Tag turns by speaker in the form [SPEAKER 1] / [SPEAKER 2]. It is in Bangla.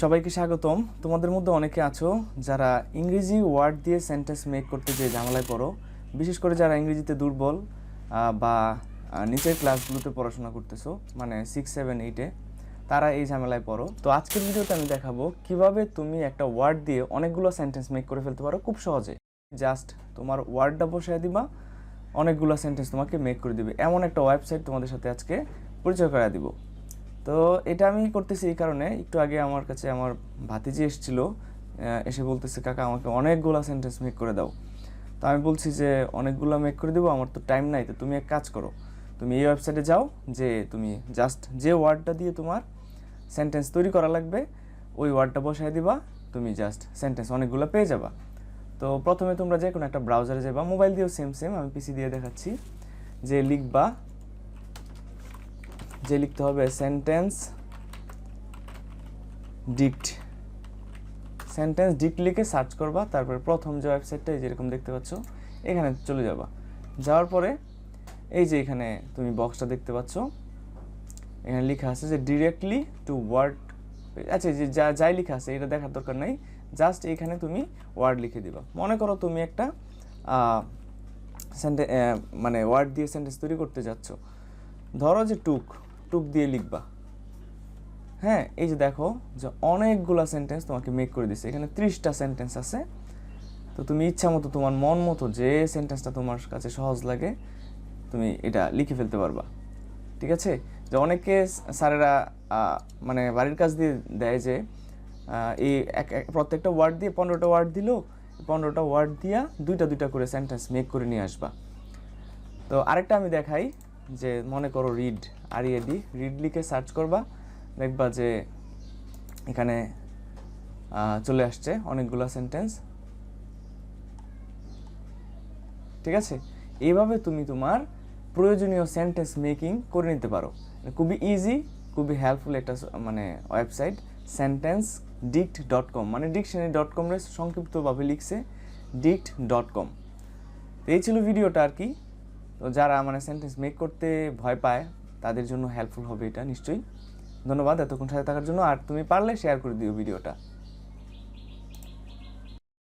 [SPEAKER 1] সবাইকে স্বাগতম। তোমাদের মধ্যে অনেকে আছো যারা ইংরেজি ওয়ার্ড দিয়ে সেন্টেন্স মেক করতে যে ঝামেলায় পড়ো। বিশেষ করে যারা ইংরেজিতে দুর্বল বা নিচের ক্লাসগুলোতে পড়াশোনা করতেছো মানে সিক্স সেভেন এইটে তারা এই ঝামেলায় পড়ো। তো আজকের ভিডিওতে আমি দেখাবো কীভাবে তুমি একটা ওয়ার্ড দিয়ে অনেকগুলো সেন্টেন্স মেক করে ফেলতে পারো খুব সহজে। জাস্ট তোমার ওয়ার্ডটা বসায় দিবা, অনেকগুলো সেন্টেন্স তোমাকে মেক করে দিবে। এমন একটা ওয়েবসাইট তোমাদের সাথে আজকে পরিচয় করা দিব। তো এটা আমি করতেছি এই কারণে। একটু আগে আমার কাছে আমার ভাতিজি এসেছিল এসে বলতেছে, কাকা, আমাকে অনেকগুলো সেন্টেন্স মেক করে দাও। তো আমি বলছি যে, অনেকগুলো মেক করে দেবো, আমার তো টাইম নাই। তো তুমি এক কাজ করো, তুমি এই ওয়েবসাইটে যাও, যে তুমি জাস্ট যে ওয়ার্ডটা দিয়ে তোমার সেন্টেন্স তৈরি করা লাগবে, ওই ওয়ার্ডটা বসায় দিবা, তুমি জাস্ট সেন্টেন্স অনেকগুলো পেয়ে যাবা। তো প্রথমে তোমরা যে কোনো একটা ব্রাউজারে যাবা মোবাইল দিয়েও সেম সেম আমি পিসি দিয়ে দেখাচ্ছি। যে লিখবা যে লিখতে হবে সেন্টেন্স ডিক্ট সেন্টেন্স ডিক্ট লিখে সার্চ করবা, তারপরে প্রথম যে ওয়েবসাইটটা যেরকম দেখতে পাচ্ছ, এখানে চলে যাবা। যাওয়ার পরে, এই যে এখানে তুমি বক্সটা দেখতে পাচ্ছ, এখানে লেখা আছে যে ডিরেক্টলি টু ওয়ার্ড আচ্ছা যে যা, যাই লেখা আছে, এটা দেখার দরকার নাই জাস্ট এখানে তুমি ওয়ার্ড লিখে দিবা। মনে করো তুমি একটা সেন্টে মানে ওয়ার্ড দিয়ে সেন্টেন্স তৈরি করতে যাচ্ছ। ধরো যে টুক টুক দিয়ে লিখবা। হ্যাঁ এই যে দেখো যে অনেকগুলা সেন্টেন্স তোমাকে মেক করে দিছে। এখানে ত্রিশটা সেন্টেন্স আছে। তো তুমি ইচ্ছা মতো তোমার মন মতো যে সেন্টেন্সটা তোমার কাছে সহজ লাগে, তুমি এটা লিখে ফেলতে পারবা। ঠিক আছে? যে অনেকে স্যারেরা মানে বাড়ির কাজ দিয়ে দেয় যে এই এক- প্রত্যেকটা ওয়ার্ড দিয়ে পনেরোটা ওয়ার্ড দিল, পনেরোটা ওয়ার্ড দিয়া দুইটা দুইটা করে সেন্টেন্স মেক করে নিয়ে আসবা। তো আরেকটা আমি দেখাই। যে মনে করো রিড আর ডি রিড লিখে সার্চ করবা, দেখবা যে এখানে চলে আসছে অনেকগুলো সেন্টেন্স ঠিক আছে? এইভাবে তুমি তোমার প্রয়োজনীয় সেন্টেন্স মেকিং করে নিতে পারো। খুবই ইজি খুবই হেল্পফুল একটা মানে website sentence dict dot com মানে ডিকশনারি ডট কম সংক্ষিপ্তভাবে লিখছে ডিক্ট ডট কম এই ছিল ভিডিওটা আর কি। তো যারা মানে সেন্টেন্স মেক করতে ভয় পায়, তাদের জন্য হেল্পফুল হবে এটা নিশ্চয়ই। ধন্যবাদ এতক্ষণ সাথে থাকার জন্য। আর তুমি পারলে শেয়ার করে দিও ভিডিওটা